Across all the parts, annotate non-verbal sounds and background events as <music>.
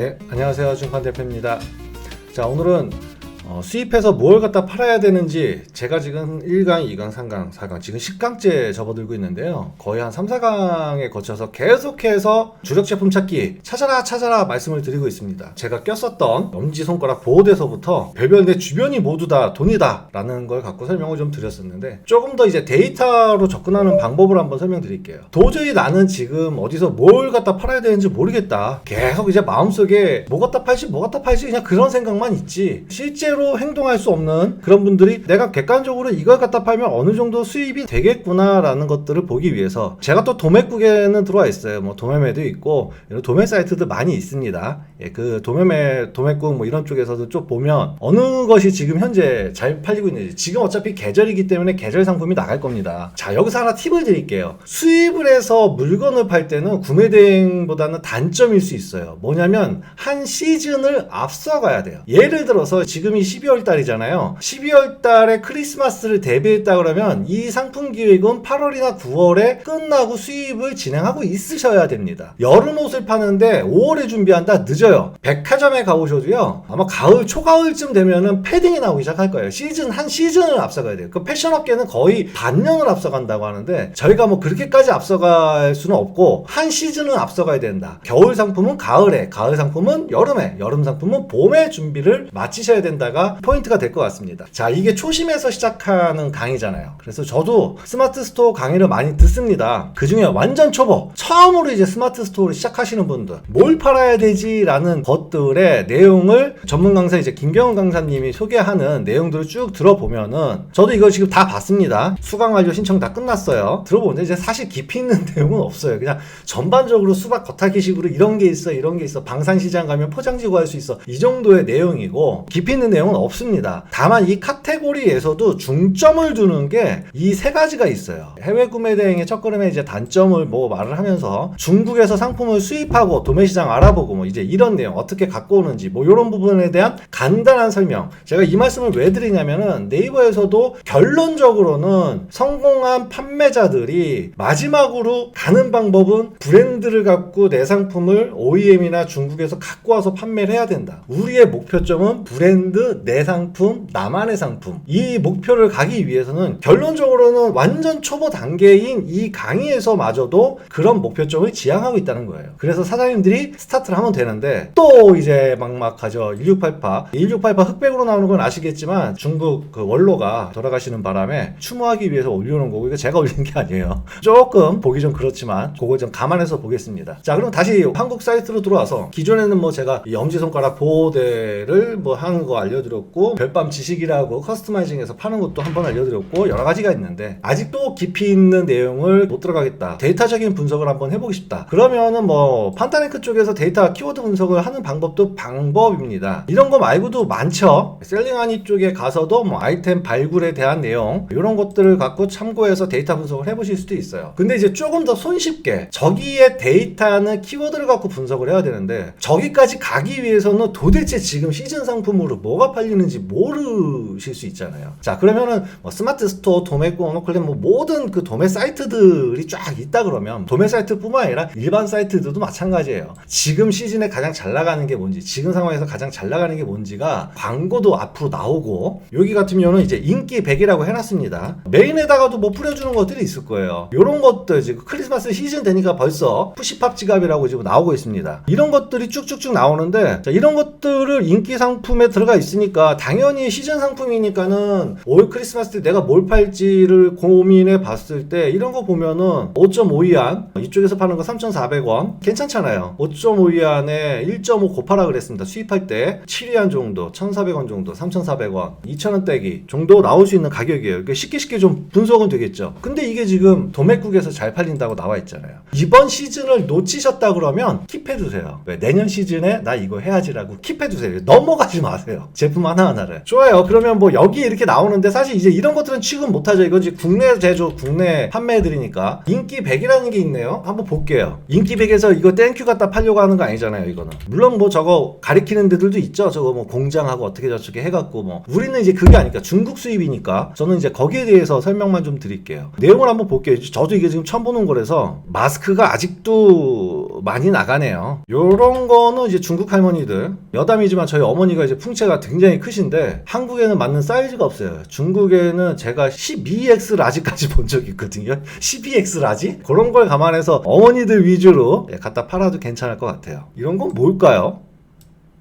네, 안녕하세요. 중판 대표입니다. 자, 오늘은 어, 수입해서 뭘 갖다 팔아야 되는지 제가 지금 1강, 2강, 3강, 4강 지금 10강째 접어들고 있는데요. 거의 한 3, 4강에 거쳐서 계속해서 주력 제품 찾기 찾아라 찾아라 말씀을 드리고 있습니다. 제가 꼈었던 엄지손가락 보호대서부터 별별 내 주변이 모두 다 돈이다 라는 걸 갖고 설명을 좀 드렸었는데 조금 더 이제 데이터로 접근하는 방법을 한번 설명드릴게요. 도저히 나는 지금 어디서 뭘 갖다 팔아야 되는지 모르겠다. 계속 이제 마음속에 뭐 갖다 팔지 뭐 갖다 팔지 그냥 그런 생각만 있지. 실제로 행동할 수 없는 그런 분들이 내가 객관적으로 이걸 갖다 팔면 어느 정도 수입이 되겠구나라는 것들을 보기 위해서 제가 또 도매국에는 들어와 있어요. 뭐 도매매도 있고 이런 도매 사이트도 많이 있습니다. 예, 그 도매매 도매국 뭐 이런 쪽에서도 좀 보면 어느 것이 지금 현재 잘 팔리고 있는지 지금 어차피 계절이기 때문에 계절 상품이 나갈 겁니다. 자 여기서 하나 팁을 드릴게요. 수입을 해서 물건을 팔 때는 구매 대행보다는 단점일 수 있어요. 뭐냐면 한 시즌을 앞서가야 돼요. 예를 들어서 지금이 12월 달이잖아요. 12월 달에 크리스마스를 대비했다 그러면 이 상품 기획은 8월이나 9월에 끝나고 수입을 진행하고 있으셔야 됩니다. 여름 옷을 파는데 5월에 준비한다 늦어요. 백화점에 가보셔도요. 아마 가을 초가을쯤 되면은 패딩이 나오기 시작할 거예요. 시즌 한 시즌을 앞서가야 돼요. 그 패션 업계는 거의 반년을 앞서간다고 하는데 저희가 뭐 그렇게까지 앞서갈 수는 없고 한 시즌은 앞서가야 된다. 겨울 상품은 가을에, 가을 상품은 여름에, 여름 상품은 봄에 준비를 마치셔야 된다가 포인트가 될 것 같습니다. 자, 이게 초심에서 시작하는 강의잖아요. 그래서 저도 스마트 스토어 강의를 많이 듣습니다. 그 중에 완전 초보, 처음으로 이제 스마트 스토어를 시작하시는 분들, 뭘 팔아야 되지라는 것들의 내용을 전문 강사 이제 김경훈 강사님이 소개하는 내용들을 쭉 들어보면은 저도 이거 지금 다 봤습니다. 수강 완료 신청 다 끝났어요. 들어보는데 이제 사실 깊이 있는 <laughs> 내용은 없어요. 그냥 전반적으로 수박 겉핥기식으로 이런 게 있어, 이런 게 있어. 방산시장 가면 포장지 구 할 수 있어. 이 정도의 내용이고 깊이 있는 내용은 없습니다. 다만 이 카테고리에서도 중점을 두는 게 이 세 가지가 있어요. 해외 구매 대행의 첫걸음의 이제 단점을 뭐 말을 하면서 중국에서 상품을 수입하고 도매 시장 알아보고 뭐 이제 이런 내용 어떻게 갖고 오는지 뭐 이런 부분에 대한 간단한 설명. 제가 이 말씀을 왜 드리냐면은 네이버에서도 결론적으로는 성공한 판매자들이 마지막으로 가는 방법은 브랜드를 갖고 내 상품을 OEM이나 중국에서 갖고 와서 판매를 해야 된다. 우리의 목표점은 브랜드, 내 상품, 나만의 상품. 이 목표를 가기 위해서는 결론적으로는 완전 초보 단계인 이 강의에서마저도 그런 목표점을 지향하고 있다는 거예요. 그래서 사장님들이 스타트를 하면 되는데 또 이제 막막하죠. 1688. 1688 흑백으로 나오는 건 아시겠지만 중국 그 원로가 돌아가시는 바람에 추모하기 위해서 올려놓은 거고 이거 제가 올린 게 아니에요. <laughs> 조금 보기 좀 그렇지만 그거 좀 감안해서 보겠습니다. 자 그럼 다시 한국 사이트로 들어와서 기존에는 뭐 제가 이 엄지손가락 보호대를 뭐 하는 거 알려드렸고 별밤 지식이라고 커스터마이징해서 파는 것도 한번 알려드렸고 여러 가지가 있는데 아직도 깊이 있는 내용을 못 들어가겠다. 데이터적인 분석을 한번 해보고 싶다. 그러면은 뭐 판타네크 쪽에서 데이터 키워드 분석 을 하는 방법도 방법입니다. 이런 거 말고도 많죠. 셀링하니 쪽에 가서도 뭐 아이템 발굴에 대한 내용 이런 것들을 갖고 참고해서 데이터 분석을 해보실 수도 있어요. 근데 이제 조금 더 손쉽게 저기에 데이터는 키워드를 갖고 분석을 해야 되는데 저기까지 가기 위해서는 도대체 지금 시즌 상품으로 뭐가 팔리는지 모르실 수 있잖아요. 자 그러면은 뭐 스마트 스토어, 도매국, 어노클랜 뭐 모든 그 도매 사이트들이 쫙 있다 그러면 도매 사이트뿐만 아니라 일반 사이트들도 마찬가지예요. 지금 시즌에 가장 잘 나가는 게 뭔지, 지금 상황에서 가장 잘 나가는 게 뭔지가 광고도 앞으로 나오고 여기 같은 경우는 이제 인기 100이라고 해놨습니다. 메인에다가도 뭐 뿌려주는 것들이 있을 거예요. 이런 것들 지금 크리스마스 시즌 되니까 벌써 푸시팝 지갑이라고 지금 나오고 있습니다. 이런 것들이 쭉쭉쭉 나오는데 자, 이런 것들을 인기 상품에 들어가 있으니까 당연히 시즌 상품이니까는 올 크리스마스 때 내가 뭘 팔지를 고민해 봤을 때 이런 거 보면은 5.5위안 이쪽에서 파는 거 3,400원 괜찮잖아요. 5.5위안에 1.5 고파라 그랬습니다. 수입할 때 7위안 정도 1,400원 정도 3,400원 2,000원대기 정도 나올 수 있는 가격이에요. 그러니까 쉽게 쉽게 좀 분석은 되겠죠. 근데 이게 지금 도매국에서 잘 팔린다고 나와 있잖아요. 이번 시즌을 놓치셨다 그러면 킵해두세요. 왜 내년 시즌에 나 이거 해야지라고 킵해두세요. 넘어가지 마세요. 제품 하나하나를. 좋아요. 그러면 뭐 여기 이렇게 나오는데 사실 이제 이런 것들은 취급 못하죠. 이건 이제 국내 제조, 국내 판매해드리니까 인기 100이라는 게 있네요. 한번 볼게요. 인기 100에서 이거 땡큐 갖다 팔려고 하는 거 아니잖아요. 이거는. 거는. 물론 뭐 저거 가리키는 데들도 있죠. 저거 뭐 공장하고 어떻게 저렇게 해갖고 뭐 우리는 이제 그게 아니까 중국 수입이니까 저는 이제 거기에 대해서 설명만 좀 드릴게요. 내용을 한번 볼게요. 저도 이게 지금 처음 보는 거라서 마스크가 아직도 많이 나가네요. 요런 거는 이제 중국 할머니들 여담이지만 저희 어머니가 이제 풍채가 굉장히 크신데 한국에는 맞는 사이즈가 없어요. 중국에는 제가 12X 라지까지 본 적이 있거든요. <laughs> 12X 라지? 그런 걸 감안해서 어머니들 위주로 예, 갖다 팔아도 괜찮을 것 같아요. 이런 건 뭘까요?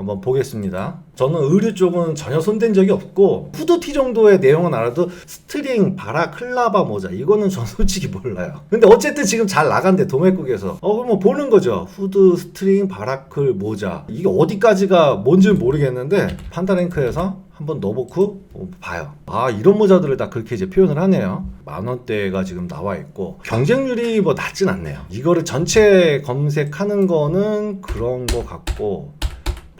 한번 보겠습니다. 저는 의류 쪽은 전혀 손댄 적이 없고 후드티 정도의 내용은 알아도 스트링, 바라, 클라바 모자 이거는 전 솔직히 몰라요. 근데 어쨌든 지금 잘 나간대 도매국에서 어 그럼 뭐 보는 거죠. 후드, 스트링, 바라클, 모자 이게 어디까지가 뭔지 모르겠는데 판다랭크에서 한번 넣어보고 봐요. 아 이런 모자들을 다 그렇게 이제 표현을 하네요. 만 원대가 지금 나와 있고 경쟁률이 뭐 낮진 않네요. 이거를 전체 검색하는 거는 그런 거 같고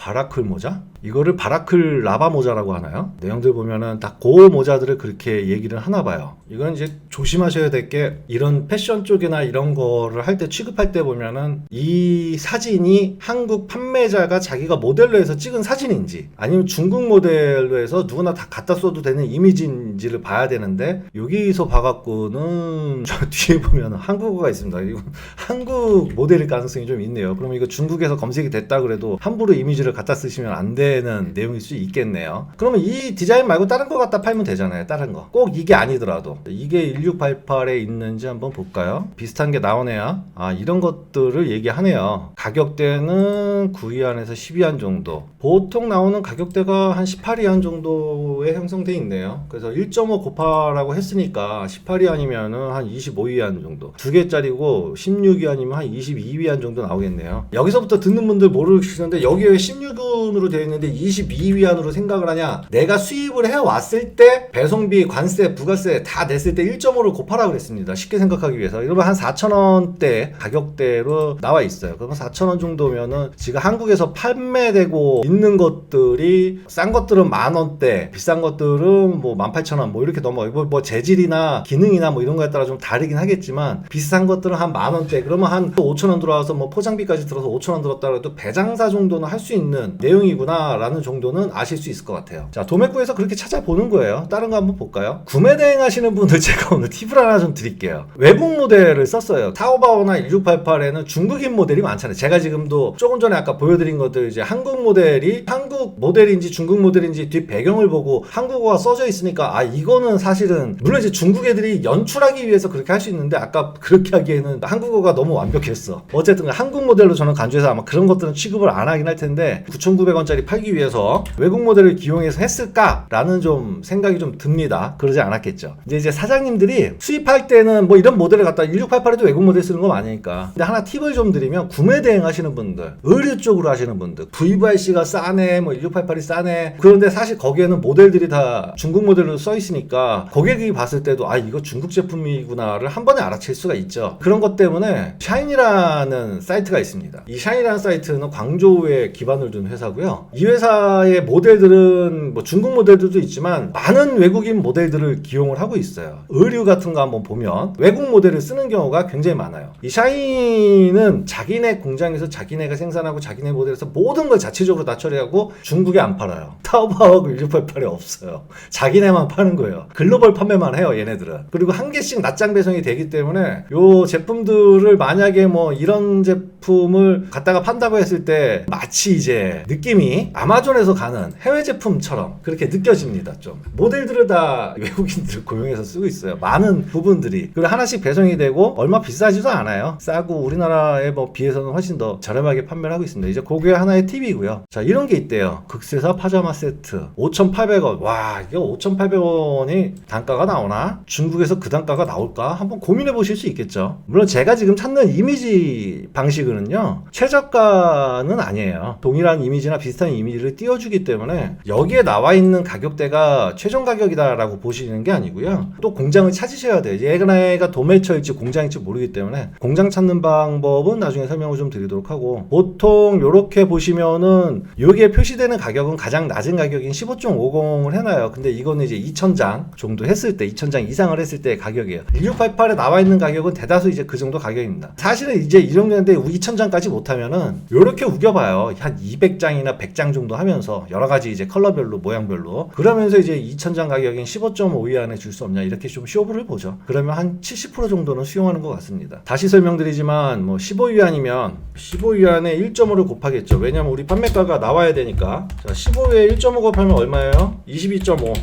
바라클 모자? 이거를 바라클 라바 모자라고 하나요? 내용들 보면은 다 고 모자들을 그렇게 얘기를 하나 봐요. 이건 이제 조심하셔야 될 게 이런 패션 쪽이나 이런 거를 할 때 취급할 때 보면은 이 사진이 한국 판매자가 자기가 모델로 해서 찍은 사진인지 아니면 중국 모델로 해서 누구나 다 갖다 써도 되는 이미지인지를 봐야 되는데 여기서 봐갖고는 <laughs> 저 뒤에 보면 한국어가 있습니다. 이거 한국 모델일 가능성이 좀 있네요. 그러면 이거 중국에서 검색이 됐다 그래도 함부로 이미지를 갖다 쓰시면 안 되는 내용일 수 있겠네요. 그러면 이 디자인 말고 다른 거 갖다 팔면 되잖아요. 다른 거. 꼭 이게 아니더라도. 이게 1688에 있는지 한번 볼까요? 비슷한 게 나오네요. 아, 이런 것들을 얘기하네요. 가격대는 9위안에서 12위안 정도. 보통 나오는 가격대가 한 18위안 정도에 형성돼 있네요. 그래서 1.5 곱하라고 했으니까 18위안이면은 한 25위안 정도. 두 개짜리고 16위안이면 한 22위안 정도 나오겠네요. 여기서부터 듣는 분들 모르시는데 여기에 왜 16위안으로 되어 있는데 22위 안으로 생각을 하냐? 내가 수입을 해 왔을 때 배송비, 관세, 부가세 다 냈을 때 1.5를 곱하라 그랬습니다. 쉽게 생각하기 위해서. 여러분 한 4,000원대 가격대로 나와 있어요. 그러면 4,000원 정도면은 지금 한국에서 판매되고 있는 것들이 싼 것들은 만 원대, 비싼 것들은 뭐 18,000원 뭐 이렇게 넘어요. 뭐, 뭐 재질이나 기능이나 뭐 이런 거에 따라 좀 다르긴 하겠지만 비싼 것들은 한 만 원대. 그러면 한 5,000원 들어와서 뭐 포장비까지 들어서 5,000원 들었다 그래도 배장사 정도는 할 수 있는 내용이구나라는 정도는 아실 수 있을 것 같아요. 자, 도매구에서 그렇게 찾아보는 거예요. 다른 거 한번 볼까요? 구매 대행 하시는 분들 <laughs> 제가 오늘 팁을 하나 좀 드릴게요. 외국 모델을 썼어요. 타오바오나 1688에는 중국인 모델이 많잖아요. 제가 지금도 조금 전에 아까 보여드린 것들 이제 한국 모델이 한국 모델인지 중국 모델인지 뒷 배경을 보고 한국어가 써져 있으니까 아 이거는 사실은 물론 이제 중국 애들이 연출하기 위해서 그렇게 할 수 있는데 아까 그렇게 하기에는 한국어가 너무 완벽했어. 어쨌든 한국 모델로 저는 간주해서 아마 그런 것들은 취급을 안 하긴 할 텐데 9,900원짜리 팔기 위해서 외국 모델을 기용해서 했을까라는 좀 생각이 좀 듭니다. 그러지 않았겠죠. 이제 이제 사장님들이 수입할 때는 뭐 이런 모델을 갖다 1688에도 외국 모델 쓰는 거 많으니까. 근데 하나 팁을 좀 드리면 구매 대행 하시는 분들, 의류 쪽으로 하시는 분들, VVIC가 싸네, 뭐 1688이 싸네. 그런데 사실 거기에는 모델들이 다 중국 모델로 써 있으니까 고객이 봤을 때도 아 이거 중국 제품이구나를 한 번에 알아챌 수가 있죠. 그런 것 때문에 샤인이라는 사이트가 있습니다. 이 샤인이라는 사이트는 광저우에 기반을 둔 회사고요. 이 회사의 모델들은 뭐 중국 모델들도 있지만 많은 외국인 모델들을 기용을 하고 있어요. 의류 같은 거 한번 보면 외국 모델을 쓰는 경우가 굉장히 많아요. 이 샤인은 자기네 공장에서 자기네가 생산하고 자기네 모델에서 모든 걸 자체적으로 다 처리하고 중국에 안 팔아요. <laughs> 타오바오하고 1688에 없어요. 자기네만 파는 거예요. 글로벌 판매만 해요, 얘네들은. 그리고 한 개씩 납장 배송이 되기 때문에 요 제품들을 만약에 뭐 이런 제품을 갖다가 판다고 했을 때 마치 이제 느낌이 아마존에서 가는 해외 제품처럼 그렇게 느껴집니다, 좀. 모델들을 다 <laughs> 외국인들을 고용해서 쓰고 있어요. 많은 부분들이. 그리고 하나씩 배송이 되고 얼마 비싸지도 않아요. 싸고 우리나라에 뭐 비해서는 훨씬 더 저렴하게 판매를 하고 있습니다. 이제 그게 하나의 팁이고요. 자, 이런 게 있대요. 극세사 파자마 세트. 5,800원. 와, 이게 5,800원이 단가가 나오나? 중국에서 그 단가가 나올까? 한번 고민해 보실 수 있겠죠. 물론 제가 지금 찾는 이미지 방식은요. 최저가는 아니에요. 동일 한 이미지나 비슷한 이미지를 띄워주기 때문에 여기에 나와 있는 가격대가 최종 가격이다라고 보시는 게 아니고요. 또 공장을 찾으셔야 돼요. 얘가 도매처일지 공장일지 모르기 때문에 공장 찾는 방법은 나중에 설명을 좀 드리도록 하고 보통 이렇게 보시면은 여기에 표시되는 가격은 가장 낮은 가격인 15.50을 해놔요. 근데 이거는 이제 2,000장 정도 했을 때 2,000장 이상을 했을 때 가격이에요. 1688에 나와 있는 가격은 대다수 이제 그 정도 가격입니다. 사실은 이제 이 정도인데 2,000장까지 못하면은 이렇게 우겨봐요. 한 200장이나 100장 정도 하면서 여러 가지 이제 컬러별로 모양별로 그러면서 이제 2,000장 가격인 15.5 이하에 줄 수 없냐 이렇게 좀 쇼부를 보죠. 그러면 한 70% 정도는 수용하는 것 같습니다. 다시 설명드리지만 뭐 15위 안이면 15위 안에 1.5를 곱하겠죠. 왜냐면 우리 판매가가 나와야 되니까. 자, 15위에 1.5 곱하면 얼마예요? 22.5.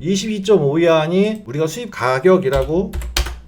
22.5위안이 우리가 수입 가격이라고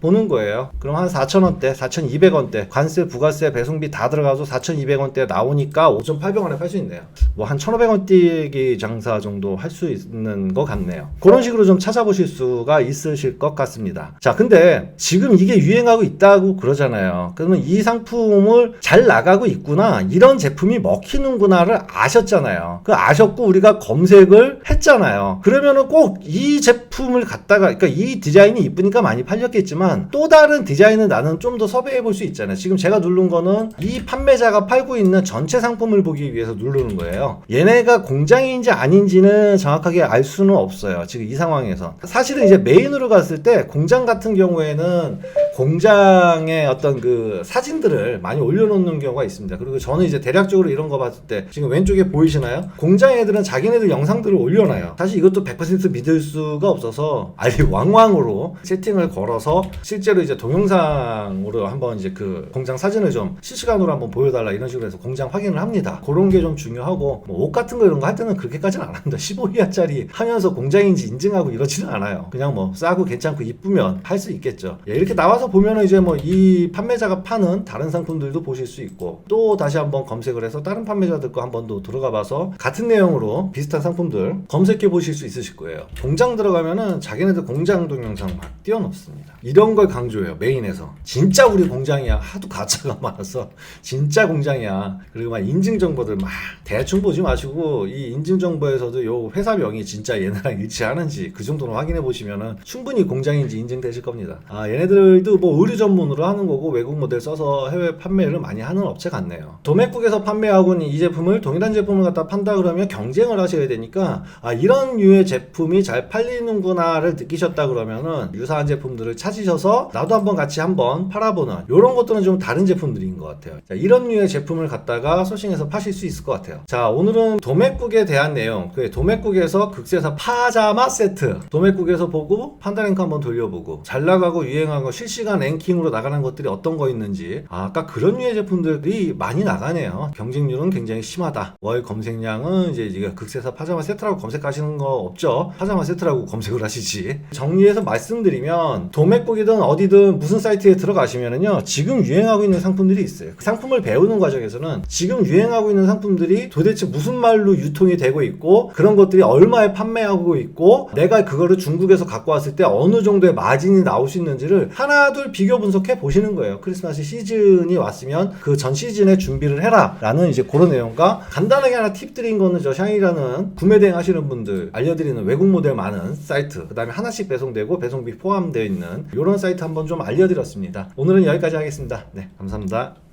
보는 거예요. 그럼 한 4,000원대, 4,200원대, 관세, 부가세, 배송비 다 들어가서 4,200원대 나오니까 5,800원에 팔 수 있네요. 뭐 한 1,500원 뛰기 장사 정도 할 수 있는 것 같네요. 그런 식으로 좀 찾아보실 수가 있으실 것 같습니다. 자, 근데 지금 이게 유행하고 있다고 그러잖아요. 그러면 이 상품을 잘 나가고 있구나, 이런 제품이 먹히는구나를 아셨잖아요. 그 아셨고 우리가 검색을 했잖아요. 그러면은 꼭 이 제품을 갖다가, 그러니까 이 디자인이 이쁘니까 많이 팔렸겠지만 또 다른 디자인은 나는 좀 더 섭외해 볼 수 있잖아요. 지금 제가 누른 거는 이 판매자가 팔고 있는 전체 상품을 보기 위해서 누르는 거예요. 얘네가 공장인지 아닌지는 정확하게 알 수는 없어요. 지금 이 상황에서. 사실은 이제 메인으로 갔을 때 공장 같은 경우에는 공장의 어떤 그 사진들을 많이 올려놓는 경우가 있습니다. 그리고 저는 이제 대략적으로 이런 거 봤을 때 지금 왼쪽에 보이시나요? 공장 애들은 자기네들 영상들을 올려놔요. 사실 이것도 100% 믿을 수가 없어서 아예 <laughs> 왕왕으로 세팅을 걸어서 실제로 이제 동영상으로 한번 이제 그 공장 사진을 좀 실시간으로 한번 보여달라 이런 식으로 해서 공장 확인을 합니다. 그런 게 좀 중요하고 뭐 옷 같은 거 이런 거 할 때는 그렇게까지는 안 합니다. <laughs> 15이하짜리 하면서 공장인지 인증하고 이러지는 않아요. 그냥 뭐 싸고 괜찮고 이쁘면 할 수 있겠죠. 예, 이렇게 나와서 보면은 이제 뭐 이 판매자가 파는 다른 상품들도 보실 수 있고 또 다시 한번 검색을 해서 다른 판매자들 거 한번 더 들어가 봐서 같은 내용으로 비슷한 상품들 검색해 보실 수 있으실 거예요. 공장 들어가면은 자기네들 공장 동영상 막 띄워놓습니다. 이런 걸 강조해요 메인에서 진짜 우리 공장이야 하도 가짜가 <laughs> 많아서 진짜 공장이야 그리고 막 인증 정보들 막 대충 보지 마시고 이 인증 정보에서도 요 회사명이 진짜 얘네랑 <laughs> 일치하는지 그 정도는 확인해 보시면은 충분히 공장인지 인증되실 겁니다. 아 얘네들도 뭐 의류 전문으로 하는 거고 외국 모델 써서 해외 판매를 많이 하는 업체 같네요. 도매국에서 판매하고는 이 제품을 동일한 제품을 갖다 판다 그러면 경쟁을 하셔야 되니까 아 이런 류의 제품이 잘 팔리는구나를 느끼셨다 그러면은 유사한 제품들을 찾으셔서 나도 한번 같이 한번 팔아보는 이런 것들은 좀 다른 제품들인 것 같아요. 자, 이런 류의 제품을 갖다가 소싱해서 파실 수 있을 것 같아요. 자 오늘은 도매국에 대한 내용 그 도매국에서 극세사 파자마 세트 도매국에서 보고 판다랭크 한번 돌려보고 잘 나가고 유행하고 실시 간 랭킹으로 나가는 것들이 어떤 거 있는지 아, 아까 그런 류의 제품들이 많이 나가네요. 경쟁률은 굉장히 심하다. 월 검색량은 이제 이게 극세사 파자마 세트라고 검색하시는 거 없죠. 파자마 세트라고 검색을 하시지. 정리해서 말씀드리면 도매국이든 어디든 무슨 사이트에 들어가시면은요 지금 유행하고 있는 상품들이 있어요. 그 상품을 배우는 과정에서는 지금 유행하고 있는 상품들이 도대체 무슨 말로 유통이 되고 있고 그런 것들이 얼마에 판매하고 있고 내가 그거를 중국에서 갖고 왔을 때 어느 정도의 마진이 나올 수 있는지를 하나 둘 비교 분석해 보시는 거예요. 크리스마스 시즌이 왔으면 그 전 시즌에 준비를 해라 라는 이제 그런 내용과 간단하게 하나 팁 드린 거는 저 샹이라는 구매 대행 하시는 분들 알려드리는 외국 모델 많은 사이트 그 다음에 하나씩 배송되고 배송비 포함되어 있는 이런 사이트 한번 좀 알려드렸습니다. 오늘은 여기까지 하겠습니다. 네 감사합니다.